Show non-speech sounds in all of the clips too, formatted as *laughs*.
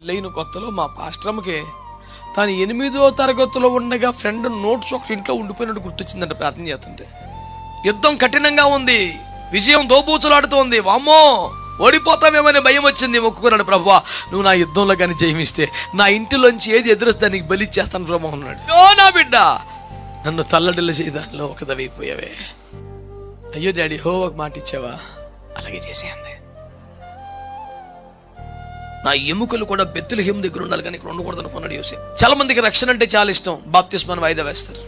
పెళ్ళైన కొత్తలో మా పాశ్రమకే తాను ఎనిమిదో తరగతిలో ఉండగా ఫ్రెండ్ నోట్స్ ఒకటి ఇంట్లో ఉండిపోయినట్టు గుర్తొచ్చిందంట ప్రార్థన చేస్తుంటే. యుద్ధం కఠినంగా ఉంది. విజయం దోబూచులాడుతోంది. వామ్మో! ఓడిపోతామేమనే భయం వచ్చింది. మొక్కుకున్నాడు ప్రభు నువ్వు నా యుద్ధంలో కానీ జయమిస్తే నా ఇంటిలోంచి ఏది ఎదురొస్తే నీకు బలి చేస్తాను ప్రభు అన్నాడు. ఓ నా బిడ్డ! నన్ను తల్లడిల్ల చేయదానిలో ఒకదవైపోయావే అయ్యో డాడీ హో ఒక మాట ఇచ్చావా? అలాగే చేసేయండి. నా ఎముకలు కూడా బెత్తుల హిమ్ దగ్గర ఉండాలి కానీ ఇక్కడ ఉండకూడదు అనుకున్నాడు యోసి చాలా మందికి రక్షణ అంటే చాలా ఇష్టం. బాప్తిస్మాన్ని వాయిదా వేస్తారు.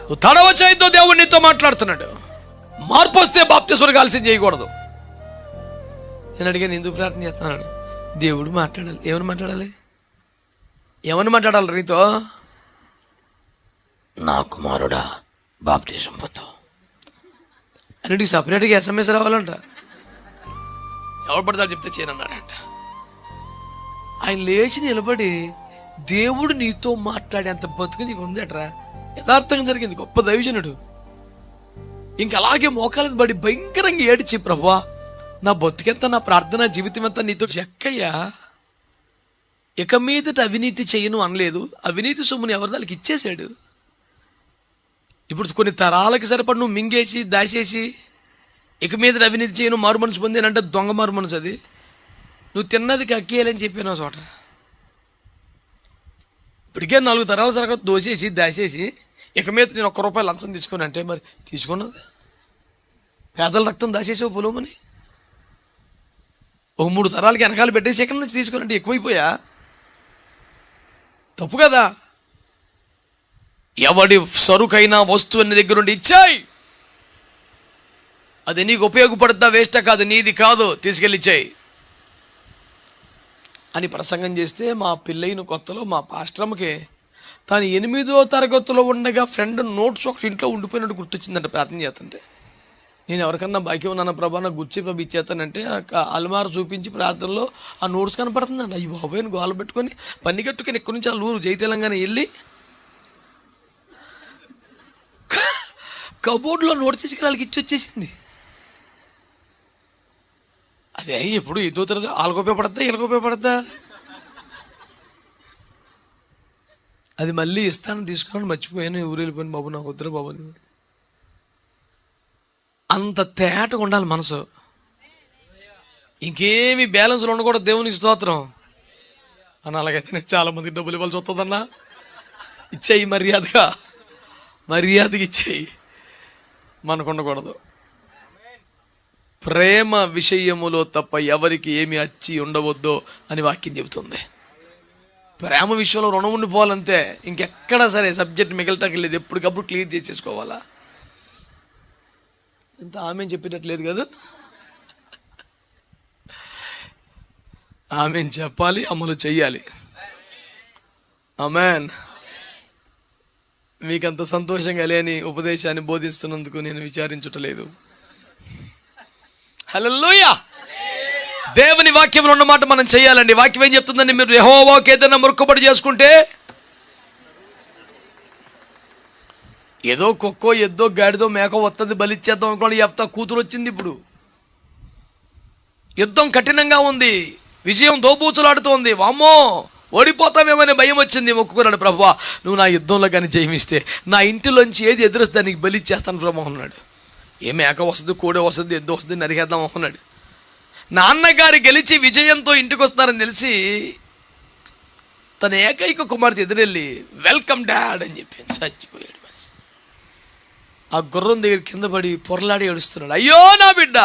నువ్వు తడవ చేయొద్దు దేవుడు నీతో మాట్లాడుతున్నాడు. మార్పు వస్తే బాప్తిస్మర్ ఆలస్యం చేయకూడదు. నేను అడిగాను ఎందుకు ప్రార్థన చేస్తున్నాను దేవుడు మాట్లాడాలి. ఏమని మాట్లాడాలి? ఏమని మాట్లాడాలి నీతో? నా కుమారుడా బాప్తిజం పొందు. అన్నిటికి సపరేట్గా ఎస్ఎంఎస్ రావాలంట. ఎవరు పడతాడు చెప్తే చేయనన్నాడంట. ఆయన లేచి నిలబడి దేవుడు నీతో మాట్లాడేంత బతుకు నీకు ఉందట్రా యథార్థంగా జరిగింది గొప్ప దైవజనుడు. ఇంక అలాగే మోకాలు బడి భయంకరంగా ఏడిచి ప్రభా నా బతుకెంత నా ప్రార్థన జీవితం ఎంత నీతో చెక్కయ్యా? ఇక మీదట అవినీతి చేయను అనలేదు. అవినీతి సొమ్ముని ఎవరి దానికి ఇచ్చేశాడు? ఇప్పుడు కొన్ని తరాలకి సరిపడి నువ్వు మింగేసి దాచేసి ఇక మీద అవినీతి చేయను మారు మనసు పొందేనంటే దొంగ మారు మనసు అది. నువ్వు తిన్నది కక్కేయాలని చెప్పాను చోట? ఇప్పటికే నాలుగు తరాల తరగతి దోసేసి దాసేసి ఇక మీద నేను ఒక్క రూపాయి లంచం తీసుకుని అంటే మరి తీసుకున్నది? పేదల రక్తం దాసేసావు పొలమని? ఒక మూడు తరాలకి వెనకాల పెట్టేసి ఎక్కడి నుంచి తీసుకుని ఎక్కువైపోయా? తప్పు కదా. ఎవడి సరుకైనా వస్తువు అన్ని దగ్గర నుండి ఇచ్చాయి. అది నీకు ఉపయోగపడుతుందా వేస్టా కాదు నీది కాదు తీసుకెళ్ళి ఇచ్చాయి. అని ప్రసంగం చేస్తే మా పెళ్ళైన కొత్తలో మా పాస్టర్కి తాను ఎనిమిదో తరగతిలో ఉండగా ఫ్రెండ్ నోట్స్ ఒక ఇంట్లో ఉండిపోయినట్టు గుర్తొచ్చిందంట ప్రార్థన చేస్తుంటే. నేను ఎవరికన్నా బాకీ ఉన్నాను ప్రభా నాకు గుర్చి ప్రభు ఇచ్చేస్తానంటే ఆ అల్మార చూపించి ప్రార్థనలో ఆ నోట్స్ కనపడుతుందండి అయ్యి బాబోయ్ గోల పెట్టుకొని పని కట్టుకొని ఎక్కడి నుంచి ఆ ఊరు జై తెలంగాణ వెళ్ళి కబోర్డ్లో నోట్ తీసుకుని వాళ్ళకి ఇచ్చి వచ్చేసింది అదే ఎప్పుడు ఇదో తెలుసు వాళ్ళకి ఉపయోగపడద్దా? వీళ్ళకి ఉపయోగపడద్దా? అది మళ్ళీ ఇస్తాను తీసుకున్నాను మర్చిపోయాను. ఊరు వెళ్ళిపోయాను బాబు నాకు వద్దురా బాబు అంత తేటగా ఉండాలి మనసు. ఇంకేమి బ్యాలెన్స్లు ఉండకూడదు దేవునికి స్తోత్రం. అని అలాగైతే నేను చాలా మందికి డబ్బులు ఇవ్వాల్సి వస్తుందన్నా. ఇచ్చేయి మర్యాదగా. మర్యాదగా ఇచ్చేయి. మనకు ఉండకూడదు. ప్రేమ విషయములో తప్ప ఎవరికి ఏమి అచ్చి ఉండవద్దో అని వాక్యం చెబుతుంది. ప్రేమ విషయంలో రుణం ఉండిపోవాలంతే ఇంకెక్కడా సరే సబ్జెక్ట్ మిగలటకెళ్ళేది ఎప్పటికప్పుడు క్లియర్ చేసేసుకోవాలా? ఇంత ఆమె చెప్పేటట్లేదు కదా? ఆమె చెప్పాలి అమలు చెయ్యాలి. అమెన్ మీకంత సంతోషంగా లేని ఉపదేశాన్ని బోధిస్తున్నందుకు నేను విచారించుటలేదు. హలోయ దేవుని వాక్యంలో ఉన్న మాట మనం చేయాలండి. వాక్యం ఏం చెప్తుందండి? మీరు యహోవాకి ఏదైనా మొక్కుబడి చేసుకుంటే ఏదో కుక్కో ఎద్దో గాడిదో మేకో వస్తుంది బలిచ్చేద్దాం అనుకోండి చెప్తా కూతురు వచ్చింది ఇప్పుడు. యుద్ధం కఠినంగా ఉంది. విజయం దోబూచులాడుతోంది. వామ్మో ఓడిపోతామేమనే భయం వచ్చింది. మొక్కుకున్నాడు ప్రభు నువ్వు నా యుద్ధంలో కానీ జయమిస్తే నా ఇంటిలోంచి ఏది ఎదురుస్తే దానికి బలిచ్చేస్తాను ప్రభు అన్నాడు. ఏ మేక వస్తుంది కోడి వస్తుంది ఎద్దు వస్తుంది నరికేద్దాం అనుకున్నాడు. నాన్నగారు గెలిచి విజయంతో ఇంటికి వస్తారని తెలిసి తన ఏకైక కుమార్తె ఎదురెళ్ళి వెల్కమ్ డాడ్ అని చెప్పి చచ్చిపోయాడు మనిషి. ఆ గుర్రం దగ్గర కింద పడి పొరలాడి ఏడుస్తున్నాడు అయ్యో నా బిడ్డ!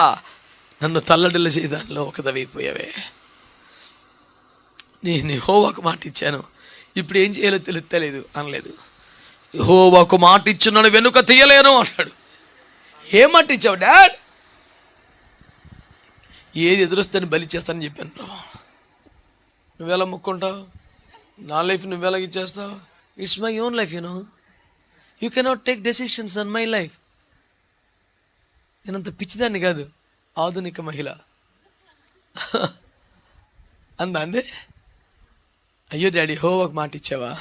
నన్ను తల్లడిల్ల చేయదానిలో ఒకదవైపోయావే నేను హోవాకు మాట ఇచ్చాను. ఇప్పుడు ఏం చేయాలో తెలుస్తలేదు అనలేదు. హోవాకు మాట ఇచ్చున్నాను వెనుక తీయలేను అన్నాడు ఏం మాట ఇచ్చావు డాడ్? ఏది ఎదురొస్తాను బలి చేస్తానని చెప్పాను ప్రభా. నువ్వెలా ముక్కుంటావు? నా లైఫ్ నువ్వెలా ఇచ్చేస్తావు? It's my own life you know you cannot take decisions on my life నేనంత పిచ్చిదాన్ని కాదు ఆధునిక మహిళ. *laughs* అందా అండి? అయ్యో డాడీ హో ఒక మాట ఇచ్చావా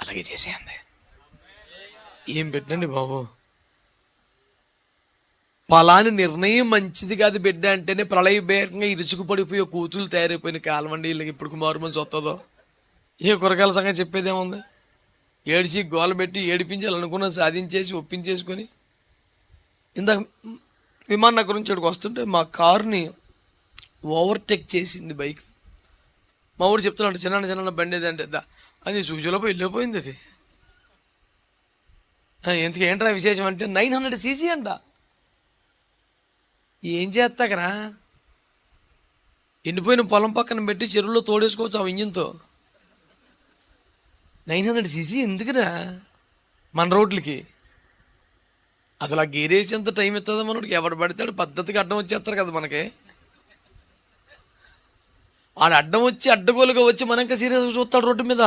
అలాగే చేసేయండి. ఏం పెట్టండి బాబు? పలాని నిర్ణయం మంచిది కాదు బిడ్డ అంటేనే ప్రళయభేకంగా ఇరుచుకు పడిపోయే కూతురు తయారైపోయిన కాలమండి వీళ్ళకి ఇప్పుడు కుమారు మంచి వస్తుందో? ఏ కూరగాయల సంగతి చెప్పేదేముంది? ఏడిచి గోల పెట్టి ఏడిపించాలనుకున్న సాధించేసి ఒప్పించేసుకొని ఇందాక విమాన నగరం నుంచి ఇక్కడికి వస్తుంటే మా కారుని ఓవర్టేక్ చేసింది బైక్. మా ఊరు చెప్తున్నాడు చిన్న చిన్న బండి ఏదంటే అంటే అది సూచీలోపు వెళ్ళిపోయింది అది. ఎందుకు ఏంట్రా విశేషం అంటే నైన్ హండ్రెడ్ సీసీ అంట. ఏం చేస్తాకరా? ఎండిపోయిన పొలం పక్కన పెట్టి చెరువులో తోడేసుకోవచ్చు ఆ ఇంజిన్తో నైన్ హండ్రెడ్ సీసీ ఎందుకురా మన రోడ్లకి? అసలు ఆ గేరేజ్ ఎంత టైం ఇస్తుందో మనకి ఎవడు పడితే పద్ధతికి అడ్డం వచ్చేస్తారు కదా మనకి. వాడు అడ్డం వచ్చి అడ్డగోలుగా వచ్చి మనక సీరియస్ చూస్తాడు రోడ్డు మీద.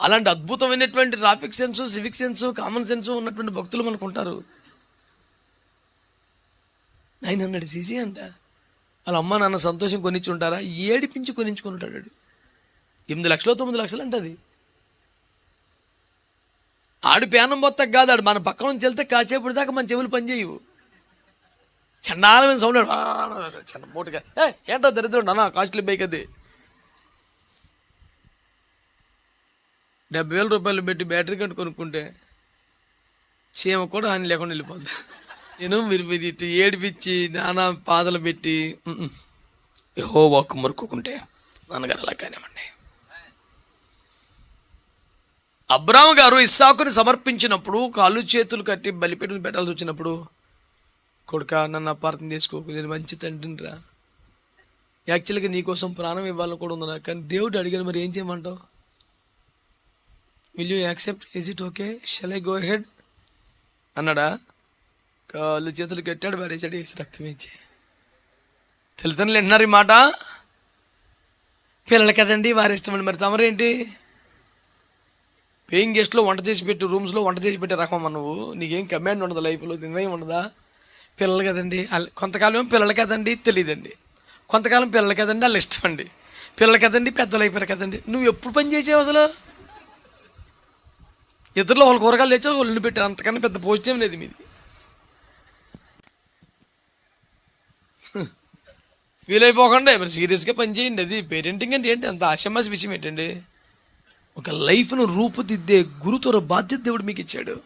అలాంటి అద్భుతమైనటువంటి traffic sense civic sense common sense ఉన్నటువంటి భక్తులు మనకు ఉంటారు నైన్ హండ్రెడ్ సీసీ అంట. వాళ్ళ అమ్మ నాన్న సంతోషం కొనిచ్చి ఉంటారా ఏడిపించి కొనించుకుంటాడు వాడు. ఎనిమిది లక్షలు తొమ్మిది లక్షలు అంటది ఆడు పేనం మొత్తం కాదు ఆడు. మన పక్క నుంచి వెళ్తే కాసేపటి దాకా మన చెవులు పనిచేయవు. చండాలమైన సౌండ్ చిన్న మూటగా. ఏ ఏంటో దరిద్రుడు అన్న కాస్ట్లీ బైక్ అది. డెబ్బై వేల రూపాయలు పెట్టి బ్యాటరీ కట్టు కొనుక్కుంటే చీమ కూడా హాని లేకుండా వెళ్ళిపోద్ది. నేను మీరు మీరు ఇటు ఏడిపించి నానా పాదలు పెట్టి హో వాక్ మురుక్కుంటే నాన్నగారు అలా కానివ్వండి. అబ్రామ్ గారు ఇస్సాకుని సమర్పించినప్పుడు కాళ్ళు చేతులు కట్టి బలిపెట్టుని పెట్టాల్సి వచ్చినప్పుడు కొడుక నన్ను అపార్థం చేసుకోకు నేను మంచి తండ్రిని రా యాక్చువల్గా నీకోసం ప్రాణం ఇవ్వాలని కూడా ఉంది నాకు కానీ దేవుడు అడిగాను మరి ఏం చేయమంటావు? Will you accept is it okay shall I go ahead అన్నాడా. కాళ్ళు చేతులు కట్టాడు వారేసాడు వేసి రక్తం ఇచ్చి. తల్లిదండ్రులు వింటున్నారు ఈ మాట? పిల్లలు కదండి వారి ఇష్టమండి. మరి తమరేంటి? పేయింగ్ గెస్ట్లో వంట చేసి పెట్టు రూమ్స్లో వంట చేసి పెట్టే రకం నువ్వు? నీకేం కమాండ్ ఉండదు? లైఫ్లో నిర్ణయం ఉండదా? పిల్లలు కదండి కొంతకాలం పిల్లలు కదండి తెలియదండి కొంతకాలం పిల్లలు కదండి వాళ్ళు ఇష్టం అండి. పిల్లలు కదండి పెద్దలు అయిపోయారు కదండి. నువ్వు ఎప్పుడు పని చేసావు అసలు? ఇద్దరులో వాళ్ళు కూరగాయలు తెచ్చారు వాళ్ళు పెట్టారు. అంతకన్నా పెద్ద పోస్ట్ ఏం లేదు మీది. ఫీల్ అయిపోకండి మరి సీరియస్గా పనిచేయండి అది పేరెంటింగ్ అంటే ఏంటి? అంత ఆశమాసి విషయం ఏంటండి? ఒక లైఫ్ను రూపుదిద్దే గురుతర బాధ్యత దేవుడు మీకు ఇచ్చాడు.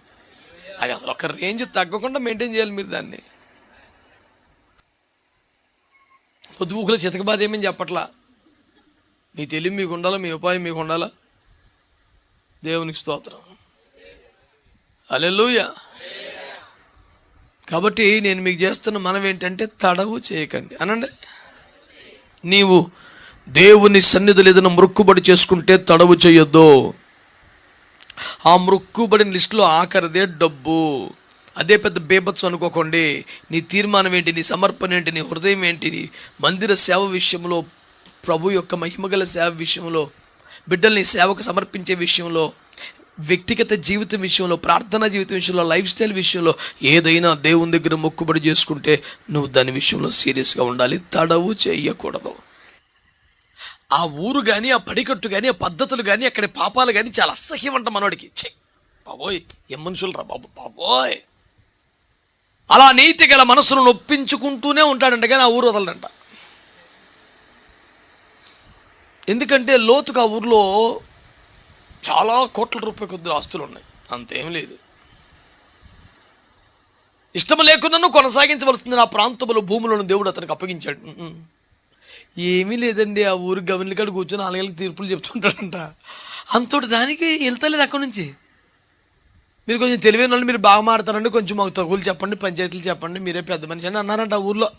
అది అసలు ఒక రేంజ్ తగ్గకుండా మెయింటైన్ చేయాలి మీరు దాన్ని. పొద్దుబుకుల చితక బాధ ఏమని చెప్పట్లా? మీ తెలివి మీకు ఉండాలా? మీ ఉపాయం మీకు ఉండాలా? దేవునికి స్తోత్రం. అలెలుయ కాబట్టి నేను మీకు చేస్తున్న మనం ఏంటంటే తడవు చేయకండి. అనండి? నీవు దేవుని సన్నిధులు ఏదైనా మృక్కుబడి చేసుకుంటే తడవు చేయొద్దు. ఆ మృక్కుబడిన లిస్టులో ఆఖరిదే డబ్బు. అదే పెద్ద బేబత్సం అనుకోకండి. నీ తీర్మానం ఏంటి? నీ సమర్పణ ఏంటి? నీ హృదయం ఏంటి? నీ మందిర సేవ విషయంలో ప్రభు యొక్క మహిమగల సేవ విషయంలో బిడ్డల్ని సేవకు సమర్పించే విషయంలో వ్యక్తిగత జీవితం విషయంలో ప్రార్థనా జీవితం విషయంలో లైఫ్ స్టైల్ విషయంలో ఏదైనా దేవుని దగ్గర మొక్కుబడి చేసుకుంటే నువ్వు దాని విషయంలో సీరియస్గా ఉండాలి. తడవు చేయకూడదు. ఆ ఊరు కానీ ఆ పడికట్టు కానీ ఆ పద్ధతులు కానీ అక్కడి పాపాలు కానీ చాలా అసహ్యం అంట మనోడికి. చే బాబోయ్! ఏం మనుషులు రా బాబు? బాబోయ్! అలా నీతి గల మనసును నొప్పించుకుంటూనే ఉంటాడంట కానీ ఆ ఊరు వదలడంట. ఎందుకంటే లోతుకు ఆ ఊర్లో చాలా కోట్ల రూపాయల కొద్ది ఆస్తులు ఉన్నాయి. అంతేం లేదు. ఇష్టం లేకున్నాను కొనసాగించవలసింది నా ప్రాంతంలో భూములను దేవుడు అతనికి అప్పగించాడు. ఏమీ లేదండి ఆ ఊరు గవర్నర్ కాడ కూర్చొని నాలుగేళ్ళకి తీర్పులు చెప్తుంటాడంట. అంతటి దానికి వెళ్తలేదు అక్కడి నుంచి. మీరు కొంచెం తెలివైన వాళ్ళు మీరు బాగా మాడతారండి కొంచెం మాకు తగులు చెప్పండి పంచాయతీలు చెప్పండి మీరే పెద్ద మనిషి అని అన్నారంట ఆ ఊర్లో.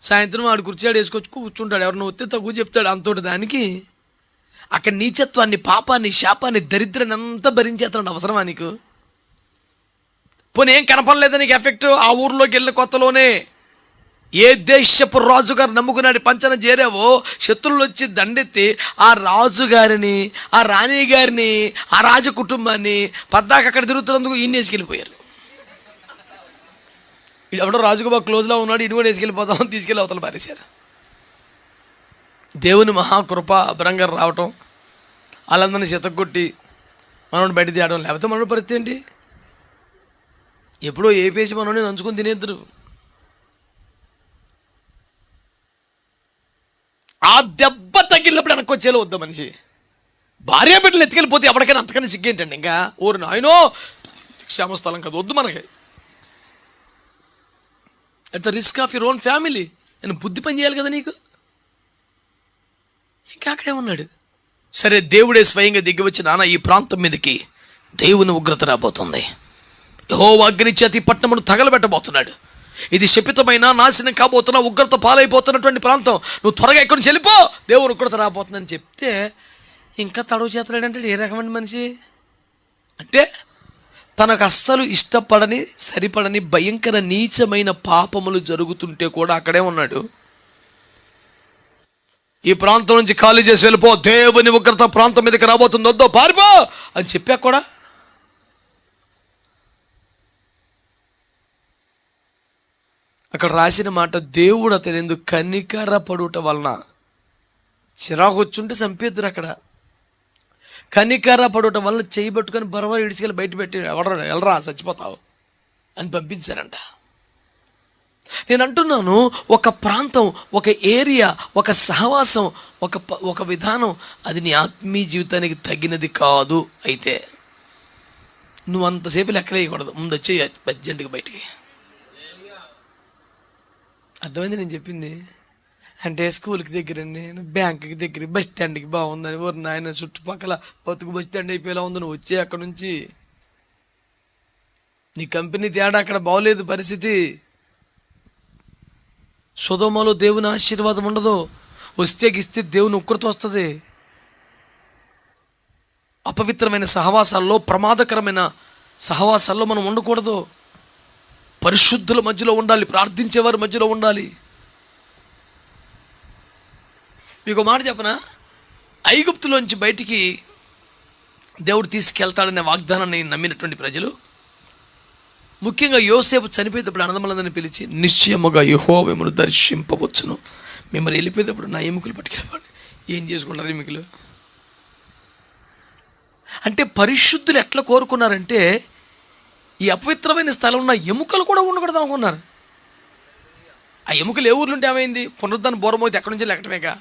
సాయంత్రం ఆడు కుర్చీడు వేసుకొచ్చి కూర్చుంటాడు. ఎవరిని వస్తే తగ్గు చెప్తాడు. అంతటి దానికి అక్కడ నీచత్వాన్ని పాపాన్ని శాపాన్ని దరిద్రాన్ని అంతా భరించేస్తాడు అవసరమా నీకు? పోనీ ఏం కనపడలేదా నీకు ఎఫెక్ట్? ఆ ఊర్లోకి వెళ్ళిన కొత్తలోనే ఏ దేశపు రాజుగారు నమ్ముకున్నాడు? పంచన చేరావో? శత్రువులు వచ్చి దండెత్తి ఆ రాజుగారిని ఆ రాణి గారిని ఆ రాజు కుటుంబాన్ని పద్దాక అక్కడ తిరుగుతున్నందుకు ఈయన వేసుకెళ్ళిపోయారు. ఎవడో రాజుకు బాగా క్లోజ్లో ఉన్నాడు ఇటు కూడా వేసుకెళ్ళిపోతాం తీసుకెళ్ళి అవతల పారేశారు. దేవుని మహాకృప అభరంగా రావటం వాళ్ళందరినీ చితగొట్టి మనోడు బయట తీయడం లేకపోతే మనోడి పరిస్థితి ఏంటి? ఎప్పుడో ఏ పేసి మనోని నంచుకొని తినేద్దరు. ఆ దెబ్బ తగిలినప్పుడు వెనక్కి వచ్చేలా వద్దా మనిషి. భార్య బిడ్డలు ఎత్తుకెళ్ళిపోతే ఎవరికైనా అంతకన్నా సిగ్గేంటండి ఇంకా? ఓరు నాయనో క్షేమస్థలం కదా వద్దు మనకి. At the risk of your own family నేను బుద్ధి పని చేయాలి కదా నీకు? ఇంకా అక్కడే ఉన్నాడు. సరే దేవుడే స్వయంగా దిగి వచ్చి నాన్న ఈ ప్రాంతం మీదకి దేవుని ఉగ్రత రాబోతుంది. యహో అగ్ని చేతి పట్టణమును తగలబెట్టబోతున్నాడు. ఇది శపితమైన నాశనం కాబోతున్న ఉగ్రత పాలైపోతున్నటువంటి ప్రాంతం. నువ్వు త్వరగా ఎక్కడి నుంచి వెళ్ళిపో దేవుని ఉగ్రత రాబోతుందని చెప్తే ఇంకా తడవు చేతలేడంటే ఏ రకమైన మనిషి? అంటే తనకు అస్సలు ఇష్టపడని సరిపడని భయంకర నీచమైన పాపములు జరుగుతుంటే కూడా అక్కడే ఉన్నాడు. ఈ ప్రాంతం నుంచి ఖాళీ చేసి వెళ్ళిపో. దేవుని ఉగ్రత ప్రాంతం మీదకి రాబోతుంది. వద్దో పారిపో అని చెప్పా కూడా. అక్కడ రాసిన మాట దేవుడు అతను ఎందుకు కనికర పడుట వలన చిరాకు వచ్చుంటే చంపేద్దరు అక్కడ. కనికర పడుట వలన చేయి పట్టుకొని బరవ ఇడిచికెళ్ళి బయట పెట్టి ఎవడరా వెళ్ళరా చచ్చిపోతావు అని పంపించారంట. నేను అంటున్నాను ఒక ప్రాంతం ఒక ఏరియా ఒక సహవాసం ఒక ఒక విధానం అది నీ ఆత్మీయ జీవితానికి తగినది కాదు అయితే. నువ్వు అంతసేపు లెక్కలేయకూడదు ముందు వచ్చే అర్జెంటుగా బయటికి. అర్థమైంది నేను చెప్పింది? అంటే స్కూల్కి దగ్గర నేను బ్యాంకుకి దగ్గర బస్ స్టాండ్కి బాగుందని ఓరు నాయన చుట్టుపక్కల బతుకు బస్ స్టాండ్ అయిపోయేలా ఉంది. నువ్వు వచ్చే అక్కడ నుంచి. నీ కంపెనీ తేడా అక్కడ బాగోలేదు పరిస్థితి. సుధమలో దేవుని ఆశీర్వాదం ఉండదు వస్తే గిస్తే దేవుని ఉక్కడితో వస్తుంది. అపవిత్రమైన సహవాసాల్లో ప్రమాదకరమైన సహవాసాల్లో మనం ఉండకూడదు. పరిశుద్ధుల మధ్యలో ఉండాలి ప్రార్థించేవారి మధ్యలో ఉండాలి. మీకు మాట చెప్పనా? ఐగుప్తులోంచి బయటికి దేవుడు తీసుకెళ్తాడనే వాగ్దానాన్ని నమ్మినటువంటి ప్రజలు ముఖ్యంగా యోసేపు చనిపోయేటప్పుడు అన్నదమ్ములందరిని పిలిచి నిశ్చయముగా యహో మిమ్మల్ని దర్శింపవచ్చును. మిమ్మల్ని వెళ్ళిపోయేటప్పుడు నా ఎముకలు పట్టుకెళ్ళిపోండి ఏం చేసుకుంటారు ఎముకలు? అంటే పరిశుద్ధులు ఎట్లా కోరుకున్నారంటే ఈ అపవిత్రమైన స్థలం ఉన్న ఎముకలు కూడా ఉండకూడదు అనుకున్నారు. ఆ ఎముకలు ఏ ఊర్లుంటే ఏమైంది? పునరుద్ధాన బోరమోతే ఎక్కడి నుంచి లెక్కటమేగా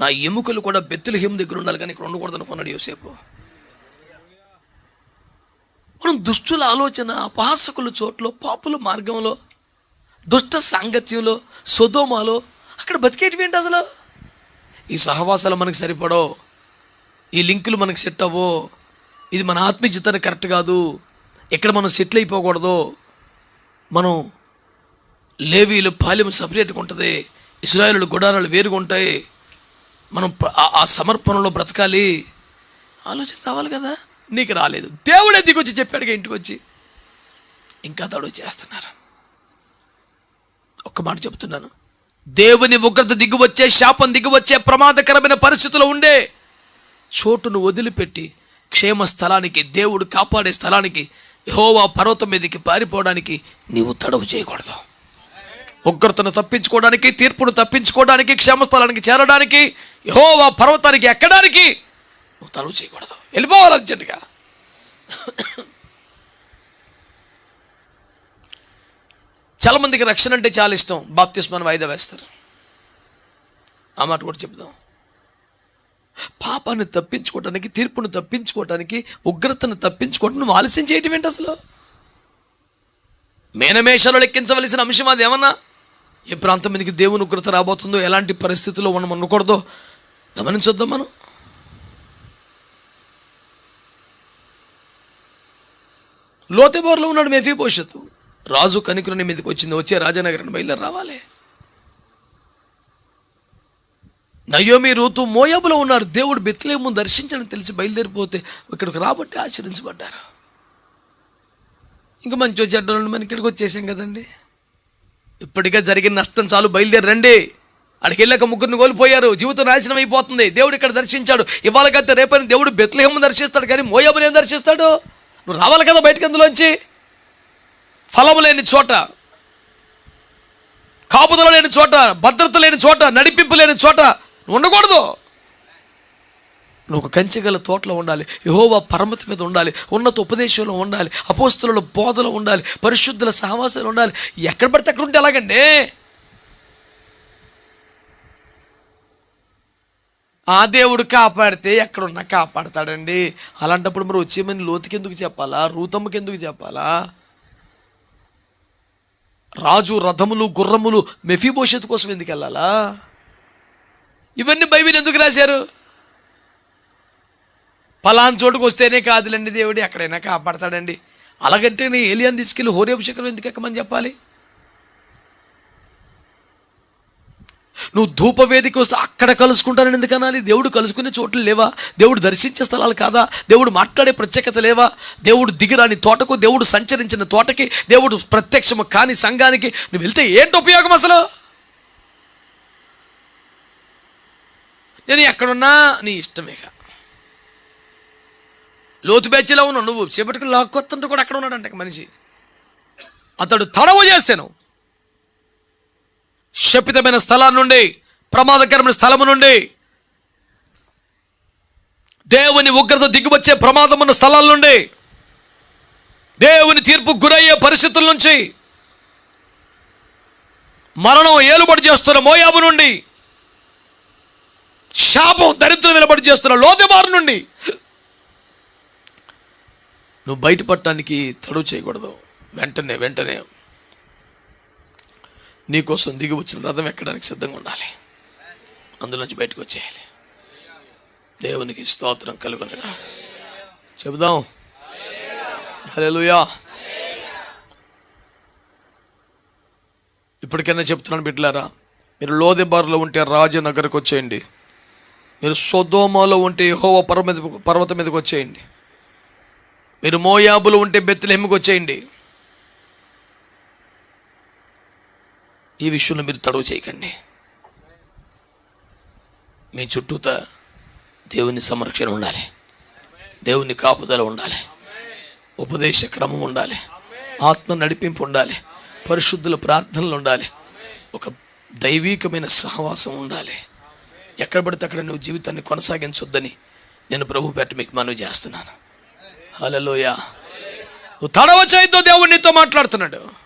నా ఎముకలు కూడా బెత్తుల దగ్గర ఉండాలి కానీ ఇక్కడ ఉండకూడదు అనుకున్నాడు యోసేపు. మనం దుష్టుల ఆలోచన అపహాసకుల చోట్ల పాపుల మార్గంలో దుష్ట సాంగత్యంలో సొదోమాలో అక్కడ బతికేటివి ఏంటి అసలు? ఈ సహవాసాలు మనకి సరిపడో? ఈ లింకులు మనకు సెట్ అవ్వో? ఇది మన ఆత్మీయ జీతానికి కరెక్ట్ కాదు. ఎక్కడ మనం సెటిల్ అయిపోకూడదు? మనం లేవీలు పాలెం సపరేట్గా ఉంటుంది. ఇస్రాయేలు గుడారాలు వేరుగా ఉంటాయి. మనం ఆ- ఆ సమర్పణలో బ్రతకాలి. ఆలోచన రావాలి కదా. నీకు రాలేదు. దేవుడే దిగొచ్చి చెప్పాడుగా ఇంటికి వచ్చి ఇంకా తడు చేస్తున్నారు. ఒక్క మాట చెప్తున్నాను. దేవుని ఉగ్రత దిగువచ్చే శాపం దిగువచ్చే ప్రమాదకరమైన పరిస్థితులు ఉండే చోటును వదిలిపెట్టి క్షేమ స్థలానికి దేవుడు కాపాడే స్థలానికి యెహోవా పర్వతం మీదకి పారిపోవడానికి నీవు తడవు చేయకూడదు. ఉగ్రతను తప్పించుకోవడానికి తీర్పును తప్పించుకోవడానికి క్షేమస్థలానికి చేరడానికి యహోవా పర్వతానికి ఎక్కడానికి నువ్వు తలువు చేయకూడదు. వెళ్ళిపోవాలి అర్జెంటుగా. చాలా మందికి రక్షణ అంటే చాలా ఇష్టం. బాప్తిస్మాన్ వాయిదా వేస్తారు. ఆ మాట కూడా చెప్దాం పాపాన్ని తప్పించుకోవటానికి తీర్పును తప్పించుకోవటానికి ఉగ్రతను తప్పించుకోవటం నువ్వు ఆలస్యం చేయటం ఏంటి అసలు? మేనమేషాలు లెక్కించవలసిన అంశం అది ఏమన్నా? ఏ ప్రాంతం మీదకి దేవుని ఉగ్రత రాబోతుందో ఎలాంటి పరిస్థితుల్లో మనం ఉండకూడదో గమనించొద్దాం మనం. లోతెబోర్లో ఉన్నాడు మెఫీ రాజు కనికరుని మీదకి వచ్చింది. వచ్చే రాజనగరం బయలుదేరి రావాలి. నయోమి రూతు మోయాబులో ఉన్నారు. దేవుడు బెత్లేము దర్శించడం తెలిసి బయలుదేరిపోతే ఇక్కడికి రాబట్టి ఆచరించబడ్డారు ఇంకా మంచి చెడ్డ మనం ఇక్కడికి వచ్చేసాం కదండి. ఇప్పటికే జరిగిన నష్టం చాలు. బయలుదేరి రండి. అక్కడికి వెళ్ళాక ముగ్గురిని కోల్పోయారు. జీవితం నాశనం అయిపోతుంది. దేవుడు ఇక్కడ దర్శించాడు. ఇవాళ కడితే రేపని దేవుడు బెత్లేహము దర్శిస్తాడు కానీ మోయాబుని ఏం దర్శిస్తాడు? నువ్వు రావాలి కదా బయటకు అందులోంచి? ఫలము లేని చోట కాపుదల లేని చోట భద్రత లేని చోట నడిపింపు లేని చోట నువ్వు ఉండకూడదు. నువ్వు ఒక కంచెగల తోటలో ఉండాలి యహోవా పరమతి మీద ఉండాలి ఉన్నత ఉపదేశంలో ఉండాలి అపోస్తులలో బోధలో ఉండాలి పరిశుద్ధుల సహవాసాలు ఉండాలి. ఎక్కడ పడితే అక్కడ ఉంటే ఎలాగండి? ఆ దేవుడు కాపాడితే ఎక్కడున్నా కాపాడతాడండి. అలాంటప్పుడు మరి వచ్చేమని లోతుకి ఎందుకు చెప్పాలా? రూతమ్మకి ఎందుకు చెప్పాలా? రాజు రథములు గుర్రములు మెఫీభోషత్ కోసం ఎందుకు వెళ్ళాలా? ఇవన్నీ బైబిల్ ఎందుకు రాశారు? పలాన్ చోటుకు వస్తేనే కాదులండి దేవుడు ఎక్కడైనా కాపాడతాడండి. అలాగంటే నేను ఏలియాని తీసుకెళ్ళి హోరేభిషేకం ఎందుకు ఎక్కమని చెప్పాలి? నువ్వు ధూప వేదిక వస్తే అక్కడ కలుసుకుంటానని ఎందుకనాలి దేవుడు కలుసుకునే చోట్లు లేవా? దేవుడు దర్శించే స్థలాలు కాదా? దేవుడు మాట్లాడే ప్రత్యేకత లేవా? దేవుడు దిగిరాని తోటకు దేవుడు సంచరించిన తోటకి దేవుడు ప్రత్యక్షము కాని సంఘానికి నువ్వు వెళ్తే ఏంటి ఉపయోగం అసలు? నేను ఎక్కడున్నా నీ ఇష్టమేక. లోతు బ్యాచ్లో ఉన్నావు నువ్వు. చేపట్టుకు లాక్కొత్తంటే కూడా అక్కడ ఉన్నాడంట మనిషి. అతడు తడవు చేశాను శపితమైన స్థలాల నుండి ప్రమాదకరమైన స్థలము నుండి దేవుని ఉగ్రత దిగువచ్చే ప్రమాదం ఉన్న స్థలాల నుండి దేవుని తీర్పు గురయ్యే పరిస్థితుల నుంచి మరణం ఏలుబడి చేస్తున్న మోయాబు నుండి శాపం దరిద్రం వెలుబడి చేస్తున్న లోదెమారు నుండి నువ్వు బయటపడటానికి తడువు చేయకూడదు. వెంటనే వెంటనే నీకోసం దిగి వచ్చిన రథం ఎక్కడానికి సిద్ధంగా ఉండాలి. అందులోంచి బయటకు వచ్చేయాలి. దేవునికి స్తోత్రం కలుగుని చెబుదాం. హలోయా ఇప్పటికైనా చెప్తున్నాను బిడ్డలారా మీరు లోదెబార్లో ఉంటే రాజనగర్కి వచ్చేయండి. మీరు సొదోమాలో ఉంటే యహోవ పర్వత పర్వతం మీదకి వచ్చేయండి. మీరు మోయాబులు ఉంటే బెత్తలెమ్మికి వచ్చేయండి. ఈ విషయంలో మీరు తడవ చేయకండి. మీ చుట్టూత దేవుని సంరక్షణ ఉండాలి. దేవుని కాపుదల ఉండాలి. ఉపదేశ క్రమం ఉండాలి. ఆత్మ నడిపింపు ఉండాలి. పరిశుద్ధుల ప్రార్థనలు ఉండాలి. ఒక దైవీకమైన సహవాసం ఉండాలి. ఎక్కడ పడితే అక్కడ నువ్వు జీవితాన్ని కొనసాగించొద్దని నేను ప్రభు పెట్టి మీకు మనవి చేస్తున్నాను. హలలోయ నువ్వు తడవ చేయొద్దు దేవుడు నీతో మాట్లాడుతున్నాడు.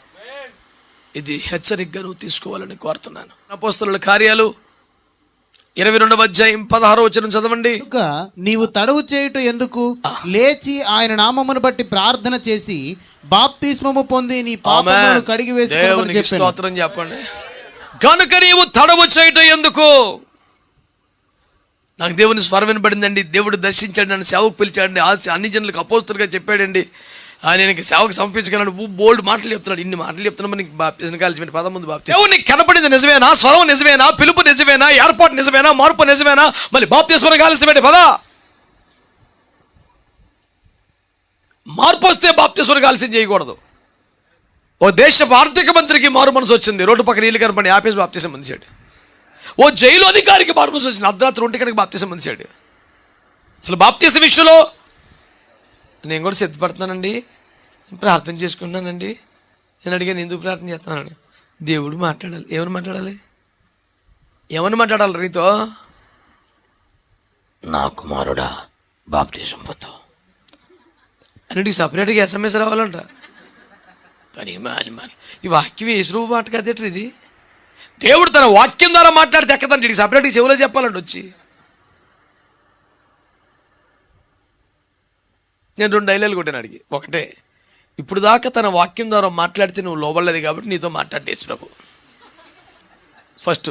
ఇది హెచ్చరికగా నువ్వు తీసుకోవాలని కోరుతున్నాను. అపోస్తలుల కార్యాలు ఇరవై రెండవ అధ్యాయం పదహారో వచ్చిన చదవండి. నీవు తడవు చేయుట ఎందుకు? లేచి ఆయన నామమును బట్టి ప్రార్థన చేసి బాప్తిస్మము పొంది నీ పాపములను. కడిగి చెప్పాను. స్తోత్రం చెప్పండి. కనుక నీవు తడవు చేయటం ఎందుకు? నాకు దేవుని స్వరం వినబడిందండి. దేవుడు దర్శించాడు నన్ను సేవకు పిలిచాడండి. అన్ని జనులకు అపోస్తులుగా చెప్పాడండి. ఆయన సేవకు సమర్పించగలడు బోల్డ్ మాటలు చెప్తున్నాడు. ఇన్ని మాటలు చెప్తున్నా నీకు బాప్తిజం కాల్చి పదం ముందు బాప్తి దేవుడు నీకు కనపడింది నిజమేనా? స్వరం నిజమేనా? పిలుపు నిజమేనా? ఏర్పాటు నిజమేనా? మార్పు నిజమేనా? మళ్ళీ బాప్తిస్వరం కాల్సిపెట్టి పదా. మార్పు వస్తే బాప్తిస్వరం కాల్సిన చేయకూడదు. ఓ దేశ ఆర్థిక మంత్రికి మారు మనసు వచ్చింది. రోడ్డు పక్కన నీళ్ళు కనపడి ఆపేసి బాప్తీసం అందించాడు. ఓ జైలు అధికారికి మారు మనసు వచ్చింది. అర్ధరాత్రి ఒంటి కనుక బాప్తీసం అందించాడు. అసలు బాప్తీసం విషయంలో నేను కూడా సిద్ధపడుతున్నానండి. ప్రార్థన చేసుకుంటున్నానండి. నేను అడిగాను ఎందుకు ప్రార్థన చేస్తున్నాను దేవుడు మాట్లాడాలి. ఏమని మాట్లాడాలి? ఏమని మాట్లాడాలి రీతో? నా కుమారుడా బాప్తీసం పొందు. అని సపరేట్గా ఎస్ఎంఎస్ రావాలంట. పని మాలి మాట ఈ వాక్యం యేసు మాట కదేట్రీ ఇది? దేవుడు తన వాక్యం ద్వారా మాట్లాడితే ఎక్కదండి సపరేట్గా చెవులో చెప్పాలండి వచ్చి. నేను రెండు డైలాగులు కొట్టాను అడిగి. ఒకటే ఇప్పుడు దాకా తన వాక్యం ద్వారా మాట్లాడితే నువ్వు లోబడలేదు కాబట్టి నీతో మాట్లాడేసి ప్రభు. ఫస్ట్.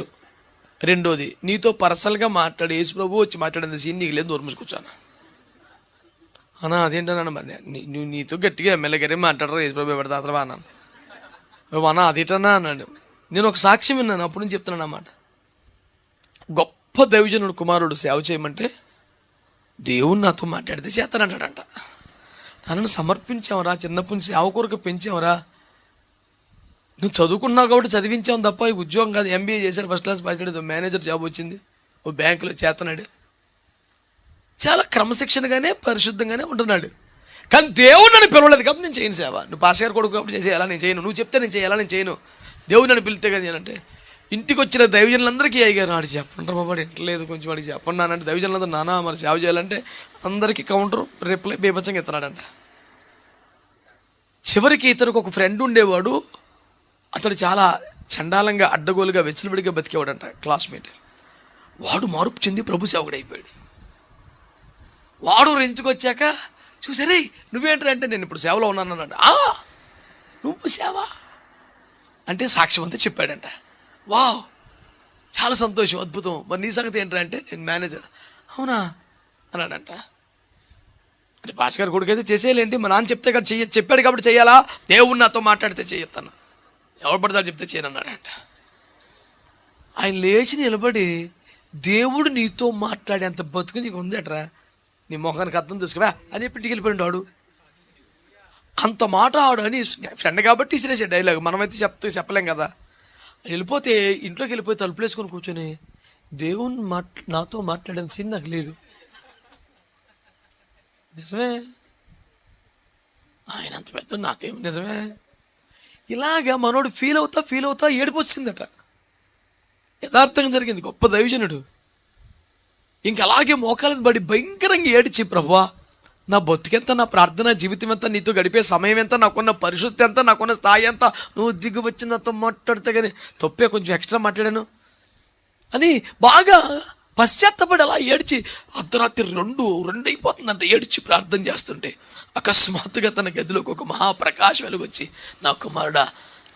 రెండోది నీతో పర్సనల్గా మాట్లాడి యేసు ప్రభు వచ్చి మాట్లాడిన సీన్ నీకు లేదు దూరం మూసుకొచ్చాను అన్నా అదేంటన్నా మరి నువ్వు నీతో గట్టిగా ఎమ్మెల్యే గారే మాట్లాడరా యేసు ప్రభు పెడతా అతను అన్నాను అన్నా అదేటన్నా అన్నాడు. నేను ఒక సాక్ష్యం విన్నాను అప్పుడు నుంచి చెప్తున్నాను అన్నమాట. గొప్ప దైవజనుడు కుమారుడు సేవ చేయమంటే దేవుడు నాతో మాట్లాడితే చేస్తానంటాడంట నన్ను సమర్పించావురా చిన్నప్పటి నుంచి సేవ కొరకు పెంచావురా. నువ్వు చదువుకున్నావు కాబట్టి చదివించావు తప్ప ఈ ఉద్యోగం కాదు. ఎంబీఏ చేశాడు ఫస్ట్ క్లాస్ పాస్ అయ్యాడు మేనేజర్ జాబ్ వచ్చింది. ఓ బ్యాంకులో చేతనాడు. చాలా క్రమశిక్షణగానే పరిశుద్ధంగానే ఉంటున్నాడు. కానీ దేవుడు నన్ను పిలవలేదు కాబట్టి నేను చేయను సేవ. నువ్వు పాస్ గారు కొడుకు కాబట్టి చేసేయాలా నేను చేయను? నువ్వు చెప్తే నేను చేయాలా నేను చేయను? దేవుడు నన్ను పిలిస్తే కదా అంటే ఇంటికి వచ్చిన దైవజనులందరికీ అయ్యారు ఆడు చెప్పండి బాబా ఇంటలేదు కొంచెం వాడికి చెప్పండి నానంటే దైవజనులందరూ నానా మరి సేవ చేయాలంటే అందరికీ కౌంటర్ రిప్లై బీభత్సంగా ఇస్తున్నాడంట చివరికి ఇతనికి ఒక ఫ్రెండ్ ఉండేవాడు అతడు చాలా చండాలంగా అడ్డగోలుగా వెచ్చలవిడిగా బతికేవాడంట క్లాస్మేట్. వాడు మార్పు చెంది ప్రభు సేవకుడు అయిపోయాడు వాడు రెంచుకొచ్చాక చూసారే నువ్వేంటంటే అంటే నేను ఇప్పుడు సేవలో ఉన్నాను అన్నాడు "ఆ, నువ్వు సేవ. అంటే సాక్ష్యం అంతా చెప్పాడంట. వావ్ చాలా సంతోషం అద్భుతం. మరి నీ సంగతి ఏంటంటే అంటే నేను మేనేజర్ అవునా? అన్నాడంట. అంటే భాష గారి కొడుకైతే చేసేయాలేంటి? మా నాన్న చెప్తే కదా చెయ్య చెప్పాడు కాబట్టి చేయాలా దేవుడు నాతో మాట్లాడితే చేయొత్తాను ఎవరు పడతాడు చెప్తే చేయనన్నాడంట ఆయన లేచి నిలబడి దేవుడు నీతో మాట్లాడే అంత బతుకు నీకు ఉందట్రా? నీ మొహానికి అర్థం చూసుకురా అని చెప్పి ఇంటికి వెళ్ళిపోయిండు వాడు. అంత మాట ఆడు అని ఫ్రెండ్ కాబట్టి ఇసిరేసే డైలాగ్ మనమైతే చెప్తే చెప్పలేం కదా. వెళ్ళిపోతే ఇంట్లోకి వెళ్ళిపోయి తలుపులు వేసుకొని కూర్చొని దేవుని మాట్ నాతో మాట్లాడిన సీన్ నాకు లేదు. నిజమే? ఆయన అంత పెద్ద నాతేం నిజమే. ఇలాగ మనోడు ఫీల్ అవుతా ఫీల్ అవుతా ఏడుపు వచ్చిందట యథార్థంగా జరిగింది గొప్ప దైవజనుడు. ఇంక అలాగే బడి పడి భయంకరంగా ఏడిచి ప్రభా నా బతికెంత నా ప్రార్థన జీవితం ఎంత నీతో గడిపే సమయం ఎంత నాకున్న పరిశుద్ధి ఎంత నాకున్న స్థాయి ఎంత నువ్వు దిగు వచ్చి నాతో మాట్లాడితే కానీ తప్పే కొంచెం ఎక్స్ట్రా మాట్లాడాను. అని బాగా పశ్చాత్తపడి అలా ఏడ్చి అర్ధరాత్రి రెండు రెండు అయిపోతుందంట ఏడ్చి ప్రార్థన చేస్తుంటే అకస్మాత్తుగా తన గదిలోకి ఒక మహాప్రకాశం వెలుగొచ్చి నా కుమారుడా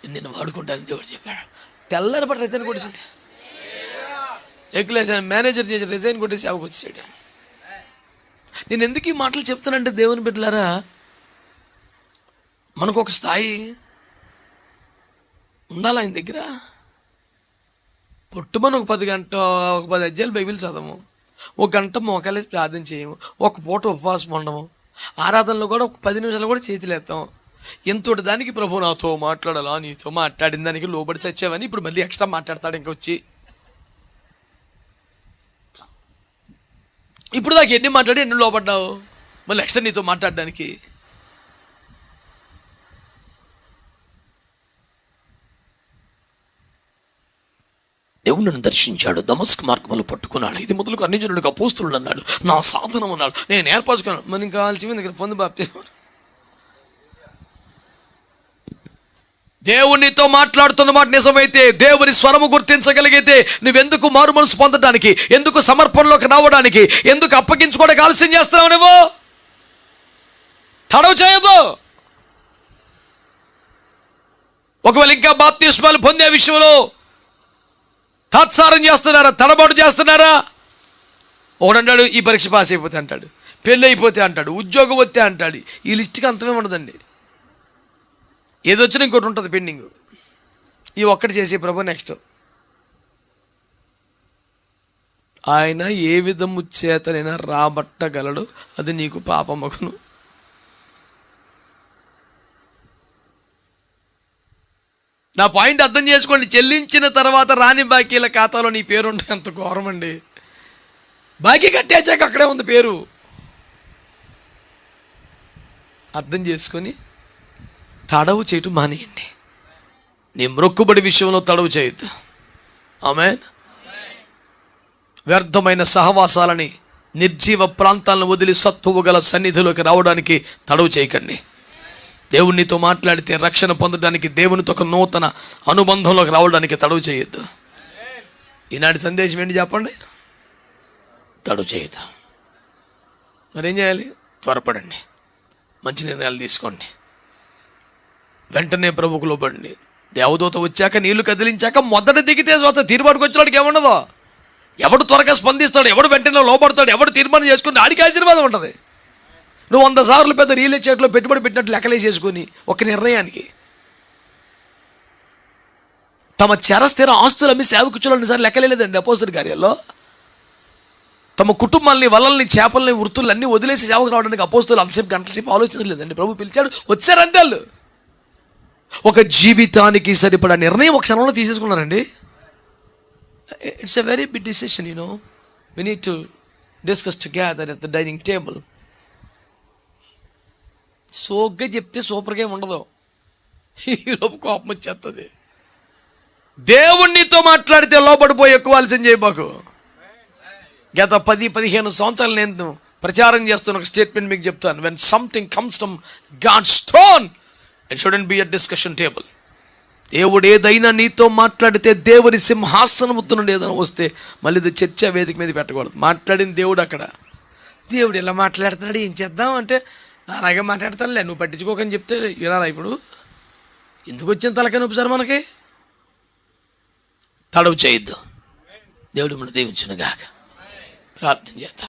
నేను వాడుకుంటానని దేవుడు చెప్పాడు. తెల్లని పడి రిజైన్ కొట్టేసాడు. ఎక్లేసాను మేనేజర్ చేసి రిజైన్ కొట్టేసి అవకొచ్చాడు నేను ఎందుకు ఈ మాటలు చెప్తానంటే దేవుని బిడ్డలారా మనకు ఒక స్థాయి ఉండాలి ఆయన దగ్గర? పుట్టుమని ఒక పది గంట ఒక పది అధ్యాయులు బైబిల్ చదవము. ఒక గంట మోకాలే ప్రార్థన చేయము. ఒక పూట ఉపవాసం ఉండము. ఆరాధనలో కూడా ఒక పది నిమిషాలు కూడా చేతులేస్తాం ఎంతటి దానికి ప్రభు నాతో మాట్లాడాలా నీతో మాట్లాడిన దానికి లోబడి చచ్చావని ఇప్పుడు మళ్ళీ ఎక్స్ట్రా మాట్లాడతాడు ఇంకా ఇప్పుడు దాకా ఎన్ని మాట్లాడి ఎన్ని లోపడ్డావు మళ్ళీ నెక్స్ట్ నీతో మాట్లాడడానికి. దేవుడు నన్ను దర్శించాడు దమస్క్ మార్గములు పట్టుకున్నాడు. ఇది మొదలుకు అన్ని జనుడికి అపోస్తులు అన్నాడు. నా సాధనం అన్నాడు నేను ఏర్పరచుకున్నాను మనం కావాల్సింది దగ్గర పొంది బాప్తి దేవునితో మాట్లాడుతున్న మాట నిజమైతే దేవుని స్వరము గుర్తించగలిగితే నువ్వెందుకు మారు మనసు పొందడానికి ఎందుకు సమర్పణలోకి రావడానికి ఎందుకు అప్పగించుకోవడానికి ఆలస్యం చేస్తున్నావు నువ్వు? తడవు చేయదు ఒకవేళ ఇంకా బాప్తిస్మాలు పొందే విషయంలో తాత్సారం చేస్తున్నారా? తడబాటు చేస్తున్నారా? ఒకడంటాడు ఈ పరీక్ష పాస్ అయిపోతే అంటాడు. పెళ్ళి అయిపోతే అంటాడు. ఉద్యోగం వస్తే అంటాడు. ఈ లిస్ట్కి అంతమే ఉండదండి. ఏదొచ్చినా ఇంకోటి ఉంటుంది పెండింగ్ ఈ ఒక్కటి చేసే ప్రభు నెక్స్ట్ ఆయన ఏ విధము చేతనైనా రాబట్టగలడు. అది నీకు పాపమగును. నా పాయింట్ అర్థం చేసుకోండి. చెల్లించిన తర్వాత రాని బాకీల ఖాతాలో నీ పేరు ఉంటే అంత ఘోరం అండి. బాకీ కట్టేసాక అక్కడే ఉంది పేరు. అర్థం చేసుకొని తడవు చేయటం మానేయండి. నీ మ్రొక్కుబడి విషయంలో తడవు చేయొద్దు. ఆమె వ్యర్థమైన సహవాసాలని నిర్జీవ ప్రాంతాలను వదిలి సత్తువు గల సన్నిధిలోకి రావడానికి తడవు చేయకండి. దేవునితో మాట్లాడితే రక్షణ పొందడానికి దేవునితో ఒక నూతన అనుబంధంలోకి రావడానికి తడవు చేయొద్దు. ఈనాటి సందేశం ఏంటి చెప్పండి? తడవు చేయొద్దు. మరేం చేయాలి? త్వరపడండి. మంచి నిర్ణయాలు తీసుకోండి. వెంటనే ప్రభుకు లోపడండి దేవదూత వచ్చాక నీళ్ళు కదిలించాక మొదట దిగితే స్వత తీర్మానికి వచ్చినాడికి ఏముండదో? ఎవడు త్వరగా స్పందిస్తాడు ఎవడు వెంటనే లోపడతాడు ఎవడు తీర్మానం చేసుకుని ఆడికి ఆశీర్వాదం ఉంటుంది. నువ్వు వంద సార్లు పెద్ద రియల్ ఎస్టేట్లో పెట్టుబడి పెట్టినట్టు లెక్కలేసేసుకొని ఒక నిర్ణయానికి. తమ చరస్థిర ఆస్తులు అమ్మి సేవకుచ్చులు సార్ లెక్కలేదండి అపోజిట్ కార్యాల్లో. తమ కుటుంబాలని వలల్ని చేపల్ని వృత్తులన్నీ వదిలేసి సేవకు రావడానికి అపోస్తులు అంతసేపు గంటల సేపు ఆలోచించలేదండి ప్రభు పిలిచాడు వచ్చారంతే వాళ్ళు. ఒక జీవితానికి సరిపడా నిర్ణయం ఒక క్షణంలో తీసేసుకున్నారండి. It's a very big decision you know we need to discuss together at the dining table సోగ్గా చెప్తే సూపర్గా ఉండదు. ఈలోపు కోపం వచ్చేస్తుంది దేవుణ్ణితో మాట్లాడితే లోపడిపోయి ఎక్కువ ఆలస్యం చేయబాకు గత పది పదిహేను సంవత్సరాలు నేను ప్రచారం చేస్తున్న ఒక స్టేట్మెంట్ మీకు చెప్తాను. When something comes from God stone it shouldn't be a discussion table దేవుడు ఏదైనా నీతో మాట్లాడితే దేవుని సింహాసనముద్దు నుండి ఏదైనా వస్తే మళ్ళీ ఇది చర్చ వేదిక మీద పెట్టకూడదు. మాట్లాడిన దేవుడు అక్కడ. దేవుడు ఇలా మాట్లాడుతున్నాడు ఏం చేద్దాం అంటే అలాగే మాట్లాడతానులే నువ్వు పట్టించుకోకని చెప్తే వినాలా ఇప్పుడు? ఎందుకు వచ్చిన తలకాయ నొప్పి సార్ మనకి? తడవు చేయొద్దు. దేవుడు మన దీవించును గాక ప్రార్థన చేద్దాం.